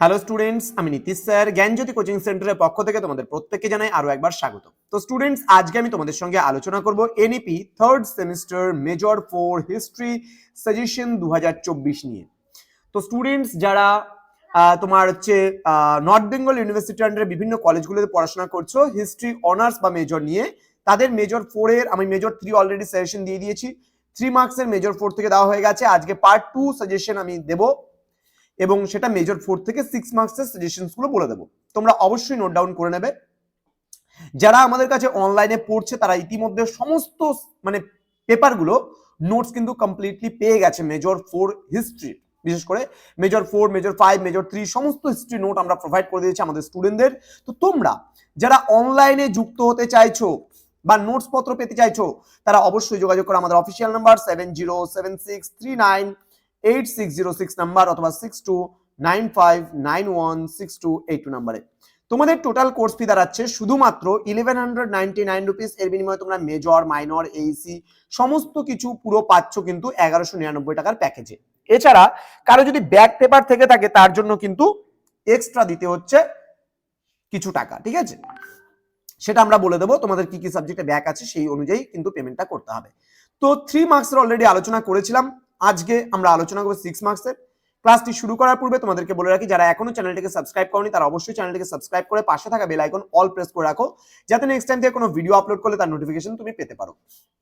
Hello students আমি Nitish sir, জ্ঞানজ্যোতি coaching সেন্টারের পক্ষ থেকে তোমাদের প্রত্যেককে জানাই আরও একবার স্বাগত। তো স্টুডেন্টস আজকে আমি তোমাদের সঙ্গে আলোচনা করব N E P third semester major four history suggestion দু হাজার চব্বিশ নিয়ে। তো স্টুডেন্টস যারা তোমার হচ্ছে নর্থ বেঙ্গল ইউনিভার্সিটি আন্ডারে বিভিন্ন কলেজগুলোতে পড়াশোনা করছ হিস্ট্রি অনার্স বা মেজর নিয়ে, তাদের মেজর ফোরের আমি মেজর থ্রি অলরেডি সাজেশন দিয়ে দিয়েছি। থ্রি মার্কসের মেজর ফোর থেকে দেওয়া হয়ে গেছে। আজকে পার্ট টু সাজেশন আমি দেবো। এবং সেটা মেজর ফোর থেকে সিক্স মার্কসের সাজেশনসগুলো বলে দেবো। তোমরা অবশ্যই নোট ডাউন করে নেবে। যারা আমাদের কাছে অনলাইনে পড়ছে, তারা ইতিমধ্যে সমস্ত মানে পেপারগুলো নোটস কিন্তু কমপ্লিটলি পেয়ে গেছে মেজর ফোর হিস্ট্রি বিশেষ করে major four major five major three সমস্ত হিস্ট্রি নোট আমরা প্রোভাইড করে দিয়েছি আমাদের স্টুডেন্টদের তো তোমরা যারা অনলাইনে যুক্ত হতে চাইছো বা নোটস পত্র পেতে চাইছো, তারা অবশ্যই যোগাযোগ করো আমাদের official number seven zero seven six three nine eight six zero six number অথবা six two nine five nine one six two eight two নাম্বারে তোমাদের টোটাল কোর্স ফি দাঁড়াচ্ছে শুধুমাত্র eleven hundred ninety nine rupees এর বিনিময়ে তোমরা major minor Aisi সমস্ত কিছু পুরো পাচ্ছ কিন্তু এগারোশো নিরানব্বই টাকার প্যাকেজে এছাড়া কারও যদি ব্যাক পেপার থেকে থাকে তার জন্য কিন্তু এক্সট্রা দিতে হচ্ছে কিছু টাকা, ঠিক আছে? সেটা আমরা বলে দেবো তোমাদের কি কি সাবজেক্টে ব্যাক আছে সেই অনুযায়ী কিন্তু পেমেন্টটা করতে হবে। তো থ্রি মার্কসের অলরেডি আলোচনা করেছিলাম। আজকে আমরা আলোচনা করব সিক্স মার্কসের ক্লাসটি শুরু করার পূর্বে তোমাদেরকে বলে রাখি, যারা এখনও চ্যানেলটিকে সাবস্ক্রাইব করনি, তারা অবশ্যই চ্যানেলটিকে সাবস্ক্রাইব করে পাশে থাকা বেল আইকন অল প্রেস করে রাখো, যাতে নেক্সট টাইম থেকে কোনো ভিডিও আপলোড করলে তার নোটিফিকেশন তুমি পেতে পারো।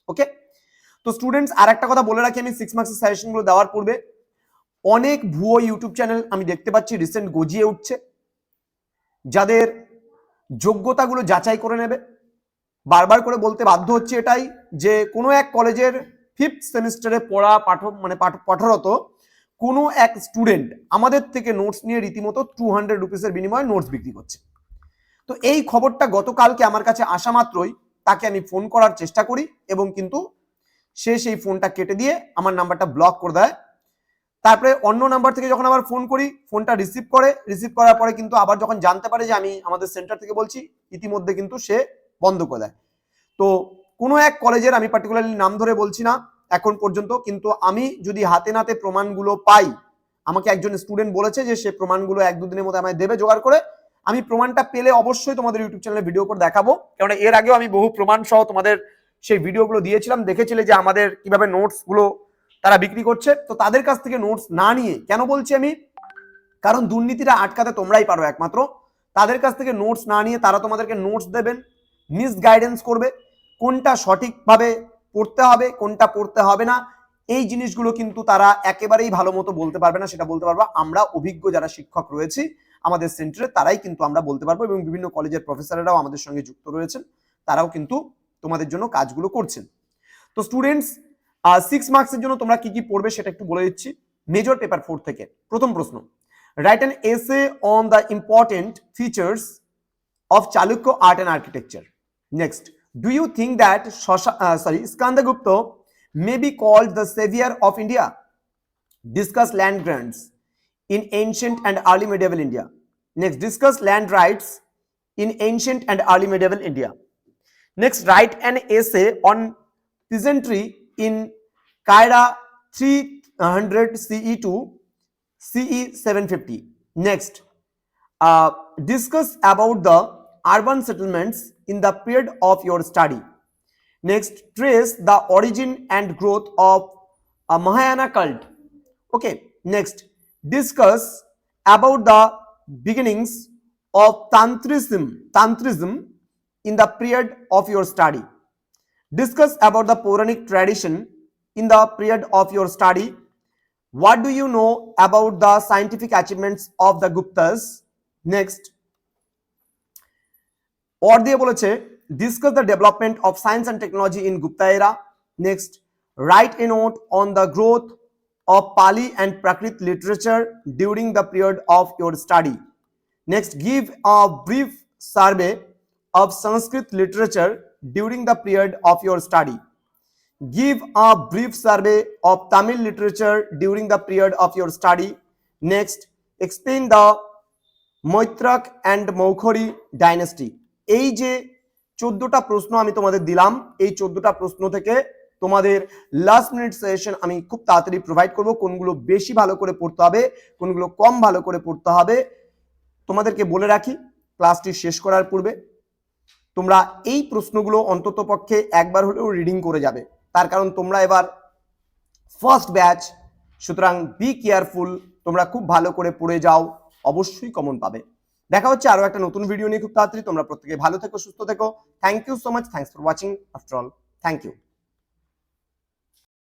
ওকে তো স্টুডেন্টস আর একটা কথা বলে রাখি, আমি সিক্স মার্কসের সাজেশনগুলো দেওয়ার পূর্বে। অনেক ভুয়ো ইউটিউব চ্যানেল আমি দেখতে পাচ্ছি রিসেন্ট গজিয়ে উঠছে। যাদের যোগ্যতাগুলো যাচাই করে নেবে। বারবার করে বলতে বাধ্য হচ্ছে এটাই যে কোনো এক কলেজের ফিফথ সেমিস্টারে পড়া মানে পাঠ- পাঠরত কোনো এক স্টুডেন্ট আমাদের থেকে নোটস নিয়ে রীতিমতো টু হান্ড্রেড রুপিসের বিনিময়ে নোটস বিক্রি করছে। তো এই খবরটা গতকালকে আমার কাছে আসা মাত্রই তাকে আমি ফোন করার চেষ্টা করি এবং কিন্তু সে সেই ফোনটা কেটে দিয়ে আমার নাম্বারটা ব্লক করে দেয়। তারপরে অন্য নাম্বার থেকে যখন আবার ফোন করি ফোনটা রিসিভ করে রিসিভ করার পরে কিন্তু আবার যখন জানতে পারে যে আমি আমাদের সেন্টার থেকে বলছি, ইতিমধ্যে কিন্তু সে বন্ধ করে দেয়। তো কোনো এক কলেজের আমি পার্টিকুলারলি নাম ধরে বলছি না এখন পর্যন্ত, কিন্তু আমি যদি হাতে নাতে প্রমাণগুলো পাই, আমাকে একজন স্টুডেন্ট বলেছে যে সে প্রমাণগুলো এক দুদিনের মধ্যে আমায় দেবে জোগাড় করে, আমি প্রমাণটা পেলে অবশ্যই তোমাদের ইউটিউব চ্যানেলে ভিডিও করে দেখাবো। কারণ এর আগেও আমি বহু প্রমাণ সহ তোমাদের সেই ভিডিওগুলো দিয়েছিলাম, দেখেছিলে যে আমাদের কীভাবে নোটসগুলো তারা বিক্রি করছে। তো তাদের কাছ থেকে নোটস না নিয়ে, কেন বলছি আমি? কারণ দুর্নীতিটা আটকাতে তোমরাই পারো একমাত্র। তাদের কাছ থেকে নোটস না নিয়ে তারা তোমাদেরকে নোটস দেবেন মিস গাইডেন্স করবে। কোনটা সঠিকভাবে পড়তে হবে, কোনটা পড়তে হবে না, এই জিনিসগুলো কিন্তু তারা একেবারেই ভালো মতো বলতে পারবে না, সেটা বলতে পারব। আমরা অভিজ্ঞ যারা শিক্ষক রয়েছি, আমাদের সেন্টারে তারাই কিন্তু আমরা বলতে পারব এবং বিভিন্ন কলেজের প্রফেসরেরাও আমাদের সঙ্গে যুক্ত রয়েছেন। তারাও কিন্তু তোমাদের জন্য কাজগুলো করছেন। তো স্টুডেন্টস সিক্স মার্কসের জন্য তোমরা কি কি পড়বে সেটা একটু বলে দিচ্ছি। মেজর পেপার ফোর থেকে। প্রথম প্রশ্ন write an essay on the important features of Chalukya art and architecture next Do you think that Shosha, uh, sorry, Skandagupta may be called the savior of India? Discuss land grants in ancient and early medieval India. Next, discuss land rights in ancient and early medieval India. Next, write an essay on peasantry in Kaira 300 CE to CE 750. Next, uh, discuss about the urban settlements in the period of your study. Next, trace the origin and growth of a Mahayana cult. Okay. Next, discuss about the beginnings of Tantrism, Tantrism in the period of your study. Discuss about the Puranic tradition in the period of your study. What do you know about the scientific achievements of the Guptas? Next, or দিয়ে বলেছে discuss the development of science and technology in Gupta era. Next, write a note on the growth of Pali and Prakrit literature during the period of your study. Next, give a brief survey of Sanskrit literature during the period of your study. Give a brief survey of Tamil literature during the period of your study. Next, explain the Maitraka and Maukhari dynasty এই যে চোদ্দটা প্রশ্ন আমি তোমাদের দিলাম, এই চোদ্দটা প্রশ্ন থেকে তোমাদের লাস্ট মিনিট সেশন আমি খুব তাড়াতাড়ি প্রোভাইড করব, কোনগুলো বেশি ভালো করে পড়তে হবে, কোনগুলো কম ভালো করে পড়তে হবে। তোমাদেরকে বলে রাখি ক্লাসটি শেষ করার পূর্বে তোমরা এই প্রশ্নগুলো অন্তত পক্ষে একবার হলেও রিডিং করে যাবে। তার কারণ তোমরা এবার ফার্স্ট ব্যাচ সুতরাং বি কেয়ারফুল তোমরা খুব ভালো করে পড়ে যাও, অবশ্যই কমন পাবে। দেখা হচ্ছে আরও একটা নতুন ভিডিও নিয়ে খুব তাড়াতাড়ি। তোমরা প্রত্যেকে ভালো থেকো, সুস্থ থেকো। Thank you so much thanks for watching after all thank you